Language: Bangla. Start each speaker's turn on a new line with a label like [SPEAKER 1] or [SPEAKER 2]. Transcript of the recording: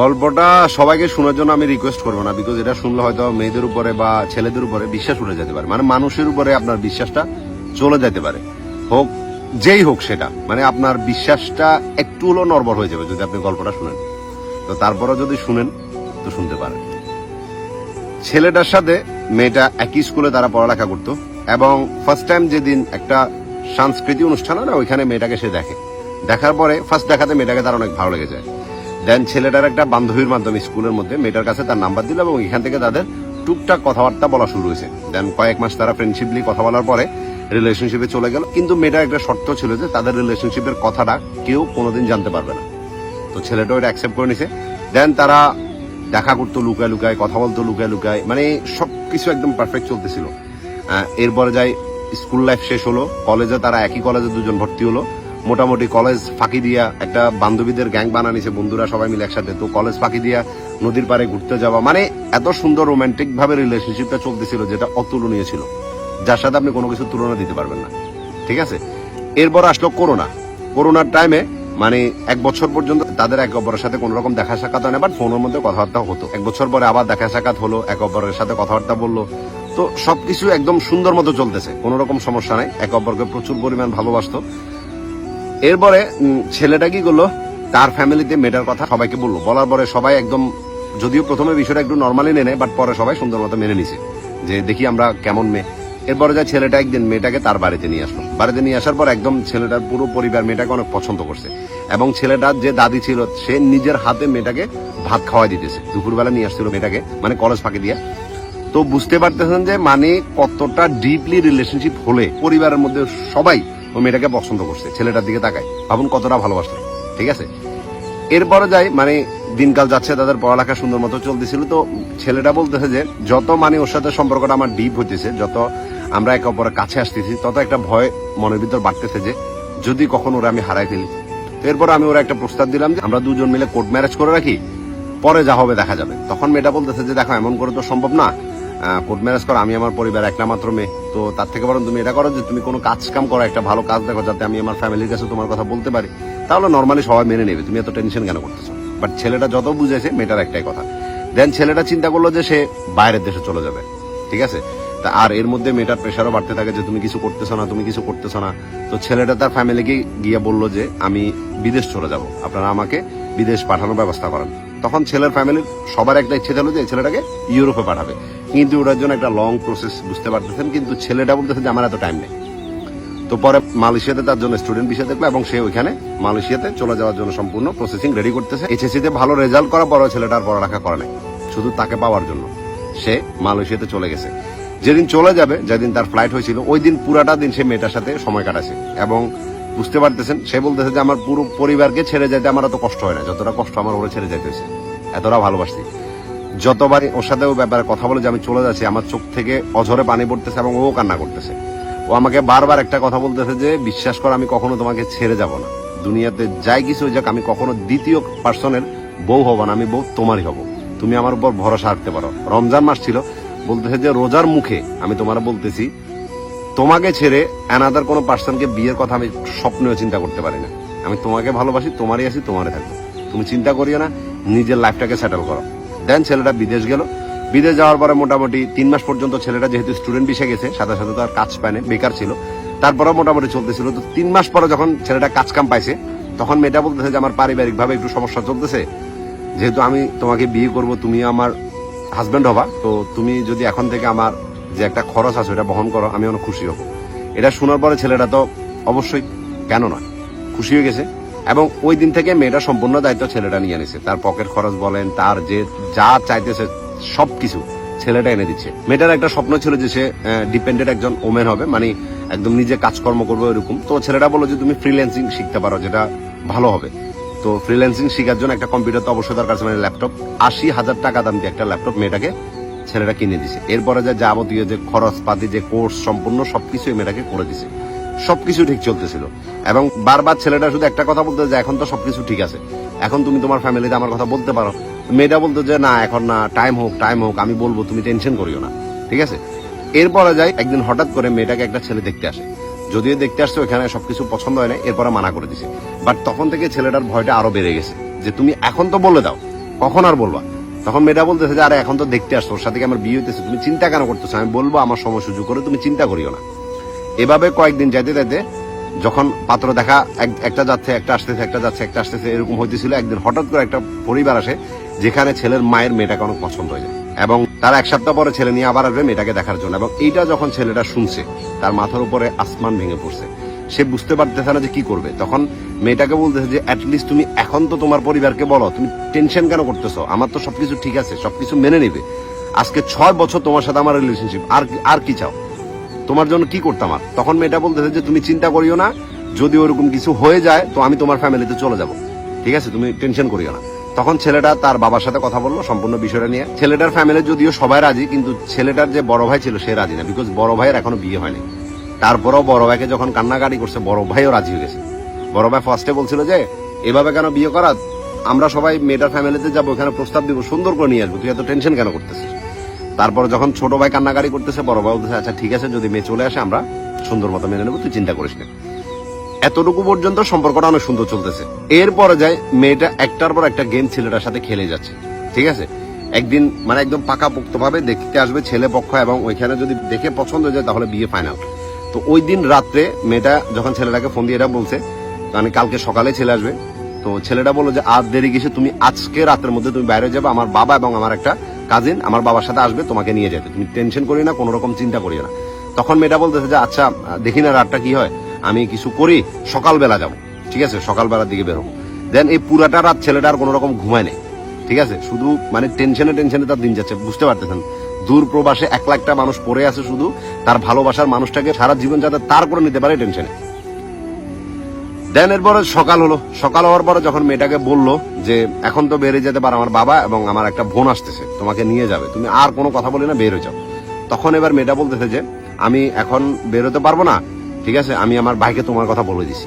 [SPEAKER 1] গল্পটা সবাইকে শোনার জন্য আমি রিকোয়েস্ট করব না বিকজ এটা শুনলে হয়তো মেয়েদের উপরে বা ছেলেদের উপরে বিশ্বাস উঠে যেতে পারে মানে মানুষের উপরে আপনার বিশ্বাসটা চলে যেতে পারে। হোক, যেই হোক সেটা মানে আপনার বিশ্বাসটা একটু হলেও নর্বর হয়ে যাবে যদি আপনি গল্পটা শুনেন। তো তারপরে যদি শুনেন, তো শুনতে পারেন। ছেলেটার সাথে মেয়েটা একই স্কুলে তারা পড়ালেখা করতো, এবং ফার্স্ট টাইম যেদিন একটা সাংস্কৃতিক অনুষ্ঠান হয় না, ওইখানে মেয়েটাকে সে দেখে। দেখার পরে ফার্স্ট দেখাতে মেয়েটাকে তার অনেক ভালো লেগে যায় দেন ছেলেটার একটা বান্ধবীর মাধ্যমে স্কুলের মধ্যে মেয়েটার কাছে তার নাম্বার দিল এবং এখান থেকে তাদের টুকটাক কথাবার্তা বলা শুরু হয়েছে। দেন কয়েক মাস তারা ফ্রেন্ডশিপলি কথা বলার পরে রিলেশনশিপে চলে গেল। কিন্তু মেয়েটার একটা শর্ত ছিল যে তাদের রিলেশনশিপের কথাটা কেউ কোনোদিন জানতে পারবে না। তো ছেলেটা ওটা অ্যাকসেপ্ট করে নিছে। দেন তারা দেখা করতো, লুকায় লুকায়, কথা বলতো, লুকায় লুকায়। মানে সব কিছু একদম পারফেক্ট চলতেছিল। এরপরে যাই স্কুল লাইফ শেষ হলো। কলেজে তারা একই কলেজে দুজন ভর্তি হলো। মোটামুটি কলেজ ফাঁকি দিয়া একটা বান্ধবীদের গ্যাং বানানিছে, বন্ধুরা সবাই মিলে একসাথে। তো কলেজ ফাঁকি দিয়া নদীর পাড়ে ঘুরতে যাওয়া মানে এত সুন্দর রোমান্টিক ভাবে রিলেশনশিপটা চলতেছিল যেটা অতুলনীয় ছিল। যার সাথে আপনি কোনো কিছু তুলনা দিতে পারবেন না। ঠিক আছে? এরপর আসলো করোনা। করোনার টাইমে মানে এক বছর পর্যন্ত তাদের এক অপরের সাথে কোনো রকম দেখা সাক্ষাৎ হয় না বাট ফোনের মধ্যে কথাবার্তা হতো। এক বছর পরে আবার দেখা সাক্ষাৎ হলো, এক অপরের সাথে কথাবার্তা বলল। তো সবকিছু একদম সুন্দর মতো চলতেছে, কোনো রকম সমস্যা নাই। এক অপরকে প্রচুর পরিমাণ ভালোবাসতো। এরপরে ছেলেটা কি করল? তার ফ্যামিলিতে মেয়েটার কথা সবাইকে বলল। বলার পরে সবাই একদম, যদিও প্রথমে বিষয়টা একটু নর্মালি নেয় বাট পরে সবাই সুন্দর মতো মেনে নিছে, যে দেখি আমরা কেমন মেয়ে। এরপরে যা ছেলেটা একদিন মেয়েটাকে তার বাড়িতে নিয়ে আসলো। বাড়িতে নিয়ে আসার পর একদম ছেলেটার পুরো পরিবার মেয়েটাকে অনেক পছন্দ করছে, এবং ছেলেটার যে দাদি ছিল, সে নিজের হাতে মেয়েটাকে ভাত খাওয়াই দিতেছে। দুপুরবেলা নিয়ে আসছিল মেয়েটাকে মানে কলেজ ফাঁকি দিয়া। তো বুঝতে পারতেছেন যে মানে কতটা ডিপলি রিলেশনশিপ হলে পরিবারের মধ্যে সবাই ওই মেয়েটাকে পছন্দ করছে, ছেলেটার দিকে তাকায়, ভাবুন কতটা ভালোবাসলো ঠিক আছে? এরপরে যাই মানে দিনকাল যাচ্ছে, তাদের পড়ালেখা সুন্দর মতো চলতেছিল, তো ছেলেটা বলতেছে যে, যত মানে ওর সাথে সম্পর্কটা আমার ডিপ হইতেছে, যত আমরা একে অপরের কাছে আসতেছি, তত একটা ভয় মনের ভিতর বাড়তেছে যে, যদি কখন ওরা আমি হারাই ফেলি। এরপর আমি ওরা একটা প্রস্তাব দিলাম যে, আমরা দুজন মিলে কোর্ট ম্যারেজ করে রাখি, পরে যা হবে দেখা যাবে। তখন মেয়েটা বলতেছে যে, দেখো, এমন করে তো সম্ভব না কোর্ট ম্যারেজ করো, আমি আমার পরিবার একটা মাত্র মেয়ে। তো তার থেকে বরং তুমি এটা করো যে তুমি কোনো কাজ কাম করো, একটা ভালো কাজ দেখো যাতে আমি আমার ফ্যামিলির কাছে তোমার কথা বলতে পারি। তাহলে নর্মালি সবাই মেনে নেবে, তুমি এত টেনশন কেন করতেছো? বাট ছেলেটা যত বুঝেছে, মেয়েটার একটাই কথা। দেন ছেলেটা চিন্তা করল যে সে বাইরের দেশে চলে যাবে, ঠিক আছে? তা আর এর মধ্যে মেয়েটার প্রেশারও বাড়তে থাকে যে তুমি কিছু করতেছো না, তুমি কিছু করতেছো না। তো ছেলেটা তার ফ্যামিলিকে গিয়ে বলল যে, আমি বিদেশ চলে যাব। আপনারা আমাকে বিদেশ পাঠানোর ব্যবস্থা করেন। তখন ছেলের ফ্যামিলির সবার একটা ইচ্ছে ছিল যে ছেলেটাকে ইউরোপে পাঠাবে। কিন্তু ওটার জন্য একটা লং প্রসেস বুঝতে পারতেছেন, কিন্তু ছেলেটা বলতেছে যে আমার এত টাইম নেই। তো পরে মালয়েশিয়াতে তার জন্য স্টুডেন্ট বিষয় দেখল এবং সে ওইখানে মালয়েশিয়াতে চলে যাওয়ার জন্য সম্পূর্ণ প্রসেসিং রেডি করতেছে। এইচএসসি তে ভালো রেজাল্ট করার পরও ছেলেটার পড়ালেখা করে নাই, শুধু তাকে পাওয়ার জন্য। সে মালয়েশিয়াতে চলে গেছে। যেদিন চলে যাবে, যেদিন তার ফ্লাইট হয়েছিল, ওই দিন পুরাটা দিন সে মেয়েটার সাথে সময় কাটাছে এবং বুঝতে পারতেছেন? সে বলতেছে যে, আমার পুরো পরিবারকে ছেড়ে যেতে আমার এত কষ্ট হয় না। যতটা কষ্ট আমার ওরা ছেড়ে যেতে হয়েছে এতটা ভালোবাসি। যতবারই ওর সাথে ও ব্যাপারে কথা বলে যে, আমি চলে যাচ্ছি, আমার চোখ থেকে অঝরে পানি পড়তেছে এবং ও কান্না করতেছে। ও আমাকে বারবার একটা কথা বলতেছে যে, বিশ্বাস কর, আমি কখনো তোমাকে ছেড়ে যাব না। দুনিয়াতে যাই কিছু যাক, আমি কখনো দ্বিতীয় পার্সনের বউ হব না, আমি বউ তোমারই হব। তুমি আমার উপর ভরসা রাখতে পারো। রমজান মাস ছিল। বলতেছে যে, রোজার মুখে আমি তোমার বলতেছি তোমাকে ছেড়ে অ্যানাদার কোনো পার্সনকে বিয়ের কথা আমি স্বপ্নেও চিন্তা করতে পারি না। আমি তোমাকে ভালোবাসি, তোমারই আছি, তোমারই থাকব। তুমি চিন্তা করিও না, নিজের লাইফটাকে সেটেল করো। দেন ছেলেটা বিদেশ গেল। বিদেশ যাওয়ার পরে মোটামুটি তিন মাস পর্যন্ত ছেলেটা যেহেতু স্টুডেন্ট বিষে গেছে, সাথে সাথে তার কাজ পায়নি বেকার ছিল। তারপরে মোটামুটি চলতেছিল। তো তিন মাস পরে যখন ছেলেটা কাজ কাম পাইছে, তখন মেয়েটা বলতেছে যে, আমার পারিবারিকভাবে একটু সমস্যা চলতেছে। যেহেতু আমি তোমাকে বিয়ে করব তুমি আমার হাজব্যান্ড হবা, তো তুমি যদি এখন থেকে আমার যে একটা খরচ আছে ওটা বহন করো আমি অনেক খুশি হব। এটা শোনার পরে ছেলেটা তো অবশ্যই কেন নয় খুশি হয়ে গেছে। এবং ওই দিন থেকে মেয়েটা সম্পূর্ণ দায়িত্ব ছেলেটা নিয়ে নিছে। তার পকেট খরচ বলেন তার যে যা চাইতেছে সব কিছু ছেলেটা এনে দিচ্ছে। মেয়েটার একটা স্বপ্ন ছিল যে সে ডিপেন্ডেন্ট একজন ওমেন হবে মানে একদম নিজে কাজকর্ম করবে এরকম তো ছেলেটা বলল যে তুমি ফ্রিল্যান্সিং শিখতে পারো যেটা ভালো হবে। তো ফ্রিল্যান্সিং শেখার জন্য একটা কম্পিউটার তো অবশ্যই দরকার আছে, মানে ল্যাপটপ আশি হাজার টাকা দাম দিয়ে একটা ল্যাপটপ মেয়েটাকে ছেলেটা কিনে দিছে। এরপরে যে যাবতীয় যে খরচ পাতি যে কোর্স সম্পূর্ণ সবকিছু মেয়েটাকে করে দিছে। সবকিছু ঠিক চলতেছিল। এবং বারবার ছেলেটা শুধু একটা কথা বলতে যে, এখন তো সবকিছু ঠিক আছে। এখন তুমি তোমার ফ্যামিলিতে আমার কথা বলতে পারো। মেয়েটা বলতো যে, না, এখন না টাইম হোক টাইম হোক, আমি বলব, তুমি টেনশন করিও না। ঠিক আছে? এরপরে যাই, একদিন হঠাৎ করে মেয়েটাকে একটা ছেলে দেখতে আসে। যদিও দেখতে আসছে ওখানে সবকিছু পছন্দ হয় না এরপরে মানা করে দিছে। বাট তখন থেকে ছেলেটার ভয়টা আরও বেড়ে গেছে যে, তুমি এখন তো বলে দাও, কখন আর বলবা? তখন মেয়েটা বলতেছে যে, আরে, এখন তো দেখতে আসছো, ওর সাথে কি আমার বিয়ে হইতেছে? তুমি চিন্তা কেন করতেছো? আমি বলব, আমার সময় সুযোগ করে তুমি চিন্তা করিও না। এভাবে কয়েকদিন যাইতে যাইতে, যখন পাত্র দেখা, এক- একটা যাচ্ছে, একটা আসতেছে, একটা যাচ্ছে, একটা আসতেছে, এরকম হইতেছিল। একদিন হঠাৎ করে একটা পরিবার আসে, যেখানে ছেলের মায়ের মেয়েটাকে অনেক পছন্দ হয়ে যায় এবং তার এক সপ্তাহ পরে ছেলে নিয়ে আবার আসবে মেয়েটাকে দেখার জন্য। এবং এইটা যখন ছেলেটা শুনছে, তার মাথার উপরে আসমান ভেঙে পড়ছে। সে বুঝতে পারতেছে না যে কি করবে। তখন মেয়েটাকে বলতেছে যে অ্যাটলিস্ট তুমি এখন তো তোমার পরিবারকে বলো, তুমি টেনশন কেন করতেছো? আমার তো সবকিছু ঠিক আছে, সবকিছু মেনে নেবে। আজকে ছয় বছর তোমার সাথে আমার রিলেশনশিপ আর আর কি চাও? তোমার জন্য কি করতাম আর? তখন মেয়েটা বলতেছে যে, তুমি চিন্তা করিও না, যদি ওরকম কিছু হয়ে যায়, তো আমি তোমার ফ্যামিলিতে চলে যাব। ঠিক আছে? তুমি টেনশন করিও না। তখন ছেলেটা তার বাবার সাথে কথা বলল, সম্পূর্ণ বিষয়টা নিয়ে। ছেলেটার ফ্যামিলি যদিও সবাই রাজি, কিন্তু ছেলেটার যে বড় ভাই ছিল, সে রাজি না বিকজ বড় ভাইয়ের এখনও বিয়ে হয়নি। তারপরেও বড় ভাইকে যখন কান্নাকাটি করছে, বড় ভাইও রাজি হয়ে গেছে। বড় ভাই ফার্স্টে বলছিল যে, এভাবে কেন বিয়ে করা আমরা সবাই মেয়েটার ফ্যামিলিতে যাব, এখানে প্রস্তাব দিব, সুন্দর করে নিয়ে আসব, তুই এত টেনশন কেন করতেছিস? তারপর যখন ছোট ভাই কান্নাকারি করতেছে, বড় ভাই বলতেছে আচ্ছা ঠিক আছে, যদি মেয়ে চলে আসে, আমরা সুন্দর মতো মেনে নেব, তুই চিন্তা করিস না। এতটুকু পর্যন্ত সম্পর্কটা অনেক সুন্দর চলতেছে। এরপরে যায়, মেয়েটা একটার পর একটা গেম ছেলেটার সাথে খেলে যাচ্ছে, ঠিক আছে? একদিন মানে একদম পাকা পোক্ত ভাবে দেখতে আসবে ছেলে পক্ষ এবং ওইখানে যদি দেখে পছন্দ হয়ে যায়, তাহলে বিয়ে ফাইনাল তো ওই দিন রাত্রে মেয়েটা যখন ছেলেটাকে ফোন দিয়ে এটা বলছে মানে কালকে সকালে ছেলে আসবে, তো ছেলেটা বলল যে আজ দেরি গেছে তুমি আজকে রাতের মধ্যে তুমি বাইরে যাবে, আমার বাবা এবং আমার একটা কাজিন আমার বাবার সাথে আসবে, তোমাকে নিয়ে যেতে। তুমি টেনশন করি না, কোনো রকম চিন্তা করিও না। তখন মেয়েটা বলতেছে যে আচ্ছা দেখি না রাতটা কি হয়, আমি কিছু করি, সকালবেলা যাব। ঠিক আছে, সকালবেলার দিকে বেরোবো দেন এই পুরাটা রাত ছেলেটা আর কোনো রকম ঘুমায় নেই। ঠিক আছে, শুধু মানে টেনশনে টেনশনে তার দিন যাচ্ছে, বুঝতে পারতেছেন? দূর প্রবাসে এক লাখটা মানুষ পড়ে আছে শুধু, তার ভালোবাসার মানুষটাকে সারা জীবন যাতে তার করে নিতে পারে টেনশনে। দেন এরপরে সকাল হলো। সকাল হওয়ার পরে যখন মেয়েটাকে বলল যে, এখন তো বেরিয়ে যেতে পারে আমার বাবা এবং আমার একটা বোন আসতেছে, তোমাকে নিয়ে যাবে। তুমি আর কোনো কথা বলি না, বের হয়ে যাও। তখন এবার মেয়েটা বলতেছে যে, আমি এখন বেরোতে পারব না, ঠিক আছে? আমি আমার ভাইকে তোমার কথা বলে দিছি।